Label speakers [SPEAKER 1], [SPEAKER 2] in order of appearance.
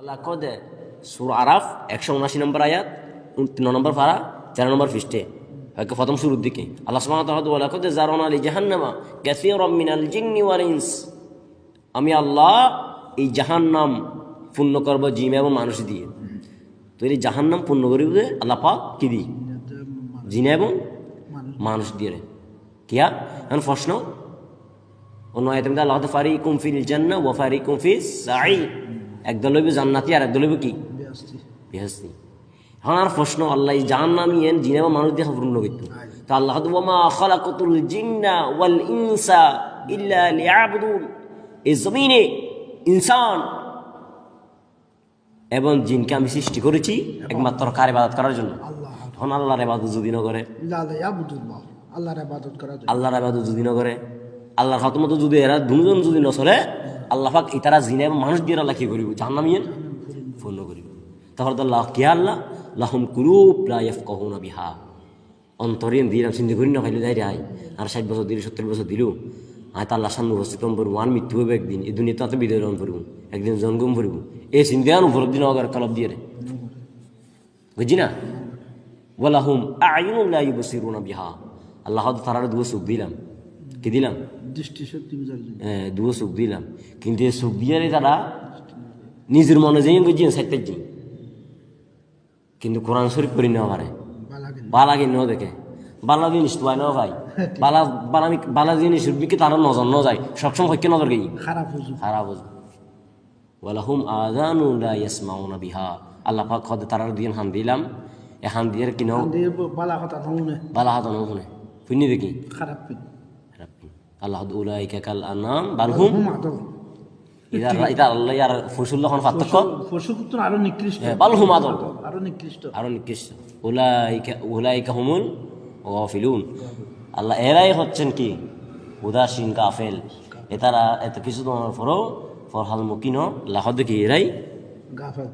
[SPEAKER 1] আল্লাহ কদে সুর আরাফ, একশো উনাশি নম্বর আয়াত, তিন নম্বর ফারা তেরো নম্বর পৃষ্ঠে। হয়তো প্রথম শুরুর দিকে। আল্লাহ বলে কদে জারন আলী জাহান্নামা কাসীরাম মিনাল জিন্নি ওয়াল ইনস। আমি আল্লাহ এই জাহান্নাম পূর্ণ করব জিম এবং মানুষ দিয়ে। তো এই জাহান্নাম পূর্ণ করিব আল্লাহ পাক কি দি জিনে এবং মানুষ দিয়ে কিয়া? এখন প্রশ্ন, অন্য আয়তের মধ্যে আল্লাহ ফারি কুমফিল জান্না ও ফারি কুমফিল সাই একদল হইবে জান্নাতি আর একদল হইবে কি? বেহস্তি। এখন আর প্রশ্ন আল্লাহ এই জাহান্নামি এন জিনে এবং মানুষ দিয়ে পূর্ণ করতো তো আল্লাহ ওয়ামা খালাকাতুল জিন্না ওয়াল ইনসা ইল্লা লিয়াবুদুন। এই জমিনে ইনসান এবং জিনকে আমি সৃষ্টি করেছি একমাত্র কার ইবাদত করার জন্য।
[SPEAKER 2] আল্লাহ।
[SPEAKER 1] তখন আল্লাহর ইবাদত যদি না করে
[SPEAKER 2] আল্লাহর ইবাদত করা
[SPEAKER 1] আল্লাহর ইবাদত যদি না করে আল্লাহর হতমত যদি এরা দুজন যদি না চলে আল্লাহ পাক ইতারা জিনে মানুষ দিয়ে আল্লাহ কি করিব? জাহান্নামিয়েন পূর্ণ করিব। তাহলে তো আল্লাহ কে আল্লাহ লাহুম কুলুব লা ইয়াফকাহুনা বিহা। অন্তরিন দিলাম চিন্তা করি না, খাইলে যাই আই। আর ষাট বছর দিল, সত্তর বছর দিল। আয় তো আল্লাহ সামনে উপস্থিত করব আর মৃত্যু হবে একদিন। এই দুনিয়া তো বিদায় রন করব একদিন জন্মগ্রহণ করব এই চিন্তান উপলব্ধি না করে কলব দিয়ে রে। বুঝছি না? ওয়ালাহুম আয়ুন লা ইউবসিরুনা বিহা। আল্লাহ তো তারার দুটো সুখ দিলাম। কি দিলাম?
[SPEAKER 2] জন্য।
[SPEAKER 1] হ্যাঁ দুটো সুখ দিলাম। কিন্তু এই সুখ দিয়ে তারা নিজের মনে যেই বুঝিয়ে সাইতে যাই কিন্তু কোরআন শরীফ করি নেওয়া পারে। বালা কিনেও দেখে। বালা জিনিস তো না ভাই বালা বালা বালা জিনিস বিকে তারা নজর ন যায়। সবসময় হইকে নজর গেই।
[SPEAKER 2] খারাপ
[SPEAKER 1] খারাপ বুঝবে ওয়ালাহুম আযানু লা ইয়াসমাউনা বিহা। আল্লাহ পাক খদ তারার দিন হান দিলাম। এ হান দিয়ে কিনো
[SPEAKER 2] দিয়ে বালা কথা নমুনে।
[SPEAKER 1] বালা হাত ন শুনে শুনি দেখি।
[SPEAKER 2] খারাপ
[SPEAKER 1] আল্লাহ উলাইকা কাল আনাম বালহুম। আল্লাহ এরাই হচ্ছেন কি? উদাসীন কাফেল। এত কিছু তোমার পরও ফরহাল মুকিন এরাই?
[SPEAKER 2] গাফেল।